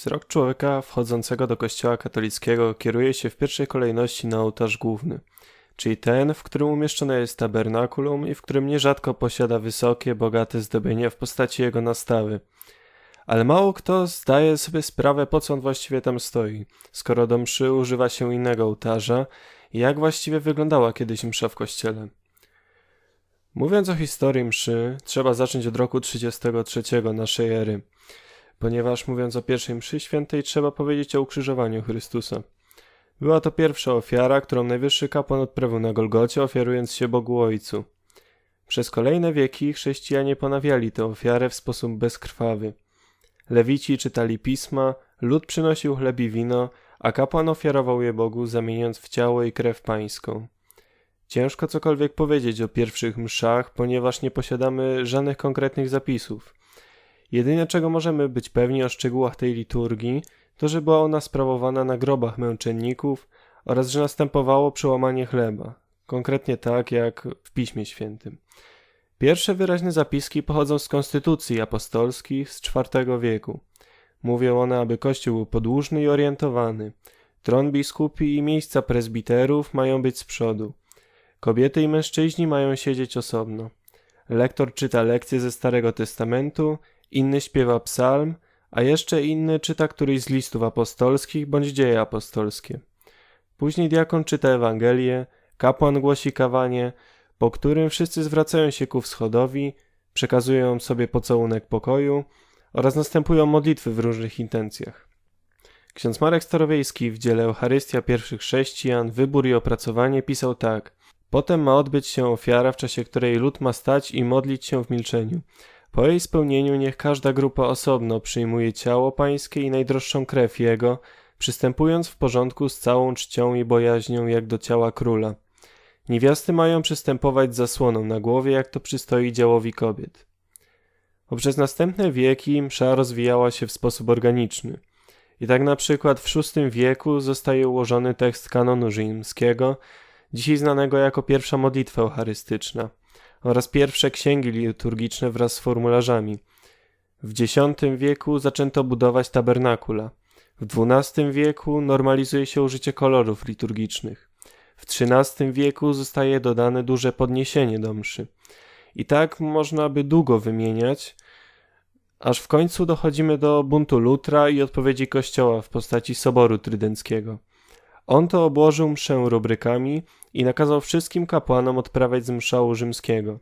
Wzrok człowieka wchodzącego do kościoła katolickiego kieruje się w pierwszej kolejności na ołtarz główny, czyli ten, w którym umieszczone jest tabernakulum i w którym nierzadko posiada wysokie, bogate zdobienia w postaci jego nastawy. Ale mało kto zdaje sobie sprawę, po co on właściwie tam stoi, skoro do mszy używa się innego ołtarza i jak właściwie wyglądała kiedyś msza w kościele. Mówiąc o historii mszy, trzeba zacząć od roku 33 naszej ery, ponieważ mówiąc o pierwszej mszy świętej, trzeba powiedzieć o ukrzyżowaniu Chrystusa. Była to pierwsza ofiara, którą najwyższy kapłan odprawił na Golgocie, ofiarując się Bogu Ojcu. Przez kolejne wieki chrześcijanie ponawiali tę ofiarę w sposób bezkrwawy. Lewici czytali pisma, lud przynosił chleb i wino, a kapłan ofiarował je Bogu, zamieniając w ciało i krew pańską. Ciężko cokolwiek powiedzieć o pierwszych mszach, ponieważ nie posiadamy żadnych konkretnych zapisów. Jedyne czego możemy być pewni o szczegółach tej liturgii, to że była ona sprawowana na grobach męczenników oraz że następowało przełamanie chleba, konkretnie tak jak w Piśmie Świętym. Pierwsze wyraźne zapiski pochodzą z konstytucji apostolskich z IV wieku. Mówią one, aby kościół był podłużny i orientowany. Tron biskupi i miejsca prezbiterów mają być z przodu. Kobiety i mężczyźni mają siedzieć osobno. Lektor czyta lekcje ze Starego Testamentu, inny śpiewa psalm, a jeszcze inny czyta któryś z listów apostolskich bądź dzieje apostolskie. Później diakon czyta Ewangelię, kapłan głosi kawanie, po którym wszyscy zwracają się ku wschodowi, przekazują sobie pocałunek pokoju oraz następują modlitwy w różnych intencjach. Ksiądz Marek Starowiejski w dziele Eucharystia pierwszych chrześcijan, wybór i opracowanie pisał tak – Potem ma odbyć się ofiara, w czasie której lud ma stać i modlić się w milczeniu. Po jej spełnieniu niech każda grupa osobno przyjmuje ciało pańskie i najdroższą krew jego, przystępując w porządku z całą czcią i bojaźnią jak do ciała króla. Niewiasty mają przystępować z zasłoną na głowie, jak to przystoi działowi kobiet. Poprzez następne wieki msza rozwijała się w sposób organiczny. I tak na przykład w VI wieku zostaje ułożony tekst kanonu rzymskiego, dzisiaj znanego jako pierwsza modlitwa eucharystyczna oraz pierwsze księgi liturgiczne wraz z formularzami. W X wieku zaczęto budować tabernakula. W XII wieku normalizuje się użycie kolorów liturgicznych. W XIII wieku zostaje dodane duże podniesienie do mszy. I tak można by długo wymieniać, aż w końcu dochodzimy do buntu Lutra i odpowiedzi Kościoła w postaci Soboru Trydenckiego. On to obłożył mszę rubrykami i nakazał wszystkim kapłanom odprawiać z mszału rzymskiego.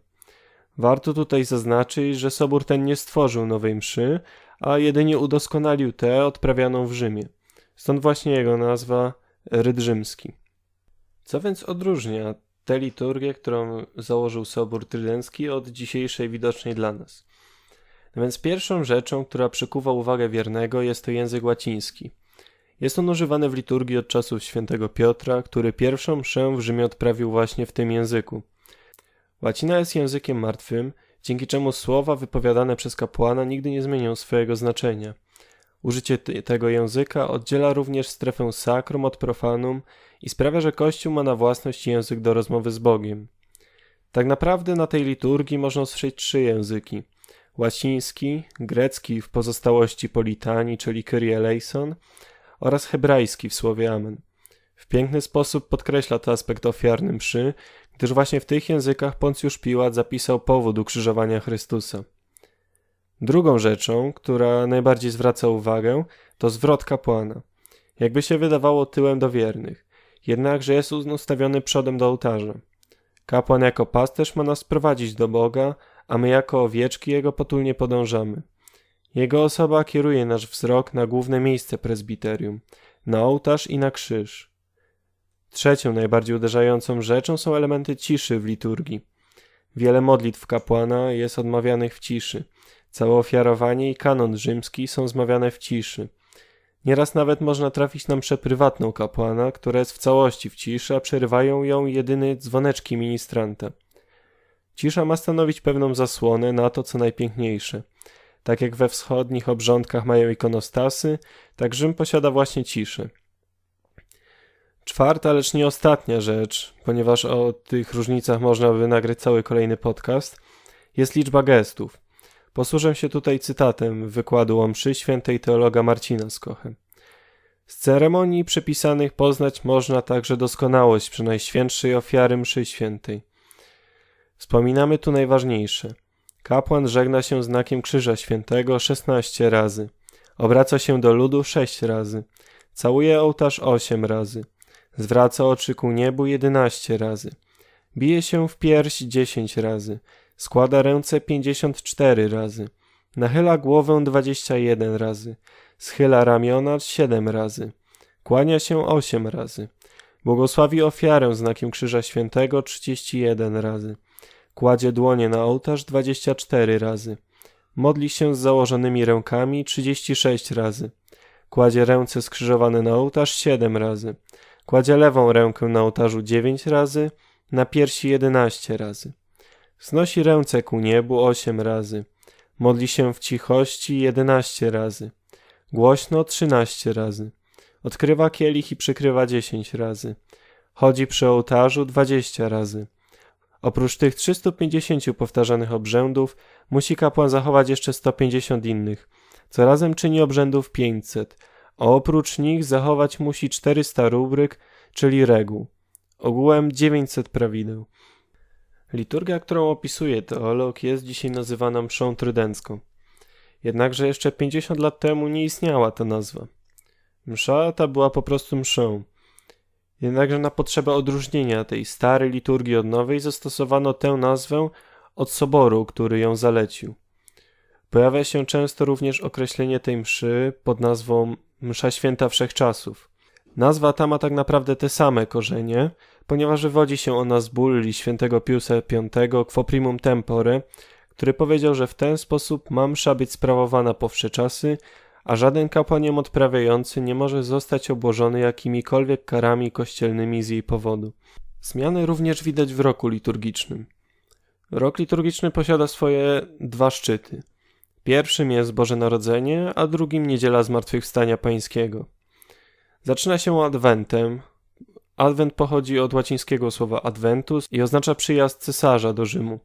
Warto tutaj zaznaczyć, że sobór ten nie stworzył nowej mszy, a jedynie udoskonalił tę odprawianą w Rzymie. Stąd właśnie jego nazwa Ryd Rzymski. Co więc odróżnia tę liturgię, którą założył Sobór Trydencki od dzisiejszej widocznej dla nas? No więc pierwszą rzeczą, która przykuwa uwagę wiernego jest to język łaciński – jest on używany w liturgii od czasów świętego Piotra, który pierwszą mszę w Rzymie odprawił właśnie w tym języku. Łacina jest językiem martwym, dzięki czemu słowa wypowiadane przez kapłana nigdy nie zmienią swojego znaczenia. Użycie tego języka oddziela również strefę sakrum od profanum i sprawia, że Kościół ma na własność język do rozmowy z Bogiem. Tak naprawdę na tej liturgii można usłyszeć trzy języki. Łaciński, grecki w pozostałości po litanii, czyli Kyrie eleison, oraz hebrajski w słowie Amen. W piękny sposób podkreśla to aspekt ofiarny mszy, gdyż właśnie w tych językach Poncjusz Piłat zapisał powód ukrzyżowania Chrystusa. Drugą rzeczą, która najbardziej zwraca uwagę, to zwrot kapłana. Jakby się wydawało tyłem do wiernych, jednakże jest ustawiony przodem do ołtarza. Kapłan jako pasterz ma nas prowadzić do Boga, a my jako owieczki Jego potulnie podążamy. Jego osoba kieruje nasz wzrok na główne miejsce prezbiterium, na ołtarz i na krzyż. Trzecią najbardziej uderzającą rzeczą są elementy ciszy w liturgii. Wiele modlitw kapłana jest odmawianych w ciszy. Całe ofiarowanie i kanon rzymski są zmawiane w ciszy. Nieraz nawet można trafić na mszę prywatną kapłana, która jest w całości w ciszy, a przerywają ją jedynie dzwoneczki ministranta. Cisza ma stanowić pewną zasłonę na to, co najpiękniejsze – tak jak we wschodnich obrządkach mają ikonostasy, tak Rzym posiada właśnie ciszy. Czwarta, lecz nie ostatnia rzecz, ponieważ o tych różnicach można by nagrać cały kolejny podcast, jest liczba gestów. Posłużę się tutaj cytatem wykładu o mszy świętej teologa Marcina z Kochem. Z ceremonii przepisanych poznać można także doskonałość przy najświętszej ofiary mszy świętej. Wspominamy tu najważniejsze. Kapłan żegna się znakiem krzyża świętego 16 razy. Obraca się do ludu 6 razy. Całuje ołtarz 8 razy. Zwraca oczy ku niebu 11 razy. Bije się w pierś 10 razy. Składa ręce 54 razy. Nachyla głowę 21 razy. Schyla ramiona 7 razy. Kłania się 8 razy. Błogosławi ofiarę znakiem Krzyża Świętego 31 razy. Kładzie dłonie na ołtarz 24 razy. Modli się z założonymi rękami 36 razy. Kładzie ręce skrzyżowane na ołtarz 7 razy. Kładzie lewą rękę na ołtarzu 9 razy, na piersi 11 razy. Wznosi ręce ku niebu 8 razy. Modli się w cichości 11 razy. Głośno 13 razy. Odkrywa kielich i przykrywa 10 razy. Chodzi przy ołtarzu 20 razy. Oprócz tych 350 powtarzanych obrzędów, musi kapłan zachować jeszcze 150 innych, co razem czyni obrzędów 500, a oprócz nich zachować musi 400 rubryk, czyli reguł. Ogółem 900 prawideł. Liturgia, którą opisuje teolog, jest dzisiaj nazywana mszą trydencką. Jednakże jeszcze 50 lat temu nie istniała ta nazwa. Msza ta była po prostu mszą. Jednakże na potrzebę odróżnienia tej starej liturgii od nowej zastosowano tę nazwę od soboru, który ją zalecił. Pojawia się często również określenie tej mszy pod nazwą Msza Święta Wszechczasów. Nazwa ta ma tak naprawdę te same korzenie, ponieważ wywodzi się ona z bulli świętego Piusa V Quo Primum Tempore, który powiedział, że w ten sposób ma msza być sprawowana po wsze czasy, a żaden kapłan ją odprawiający nie może zostać obłożony jakimikolwiek karami kościelnymi z jej powodu. Zmiany również widać w roku liturgicznym. Rok liturgiczny posiada swoje dwa szczyty. Pierwszym jest Boże Narodzenie, a drugim Niedziela Zmartwychwstania Pańskiego. Zaczyna się adwentem. Adwent pochodzi od łacińskiego słowa adventus i oznacza przyjazd cesarza do Rzymu.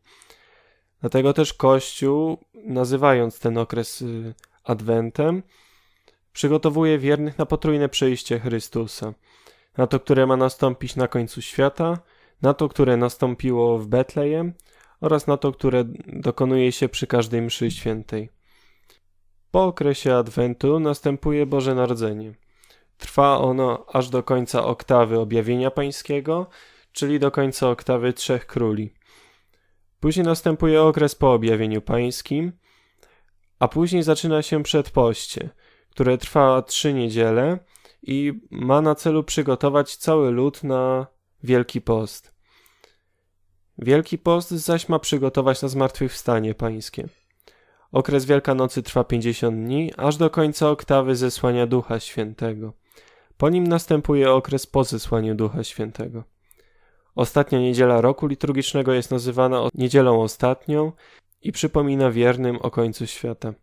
Dlatego też Kościół, nazywając ten okres y, adwentem, przygotowuje wiernych na potrójne przyjście Chrystusa. Na to, które ma nastąpić na końcu świata, na to, które nastąpiło w Betlejem oraz na to, które dokonuje się przy każdej mszy świętej. Po okresie Adwentu następuje Boże Narodzenie. Trwa ono aż do końca oktawy objawienia pańskiego, czyli do końca oktawy Trzech Króli. Później następuje okres po objawieniu pańskim, a później zaczyna się przedpoście, które trwa trzy niedziele i ma na celu przygotować cały lud na Wielki Post. Wielki Post zaś ma przygotować na zmartwychwstanie pańskie. Okres Wielkanocy trwa 50 dni, aż do końca oktawy zesłania Ducha Świętego. Po nim następuje okres po zesłaniu Ducha Świętego. Ostatnia niedziela roku liturgicznego jest nazywana niedzielą ostatnią i przypomina wiernym o końcu świata.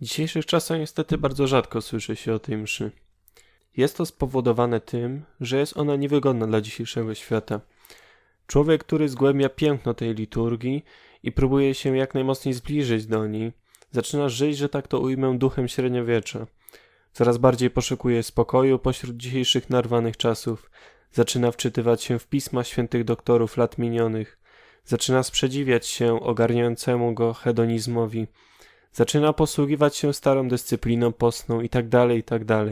W dzisiejszych czasach niestety bardzo rzadko słyszy się o tej mszy. Jest to spowodowane tym, że jest ona niewygodna dla dzisiejszego świata. Człowiek, który zgłębia piękno tej liturgii i próbuje się jak najmocniej zbliżyć do niej, zaczyna żyć, że tak to ujmę, duchem średniowiecza. Coraz bardziej poszukuje spokoju pośród dzisiejszych narwanych czasów, zaczyna wczytywać się w pisma świętych doktorów lat minionych, zaczyna sprzeciwiać się ogarniającemu go hedonizmowi, zaczyna posługiwać się starą dyscypliną postną itd., tak itd. Tak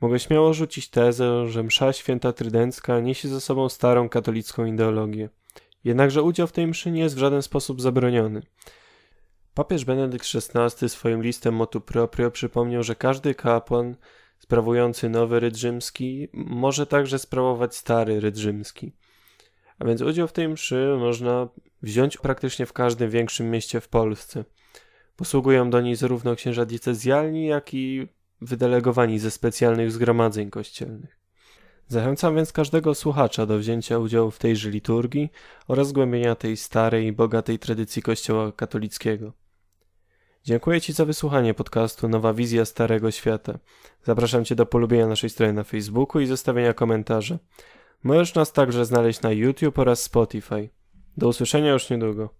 Mogę śmiało rzucić tezę, że msza święta trydencka niesie ze sobą starą katolicką ideologię. Jednakże udział w tej mszy nie jest w żaden sposób zabroniony. Papież Benedykt XVI swoim listem motu proprio przypomniał, że każdy kapłan sprawujący nowy ryd rzymski może także sprawować stary ryd rzymski. A więc udział w tej mszy można wziąć praktycznie w każdym większym mieście w Polsce. Posługują do niej zarówno księża diecezjalni, jak i wydelegowani ze specjalnych zgromadzeń kościelnych. Zachęcam więc każdego słuchacza do wzięcia udziału w tejże liturgii oraz zgłębienia tej starej i bogatej tradycji Kościoła katolickiego. Dziękuję Ci za wysłuchanie podcastu Nowa Wizja Starego Świata. Zapraszam Cię do polubienia naszej strony na Facebooku i zostawienia komentarza. Możesz nas także znaleźć na YouTube oraz Spotify. Do usłyszenia już niedługo.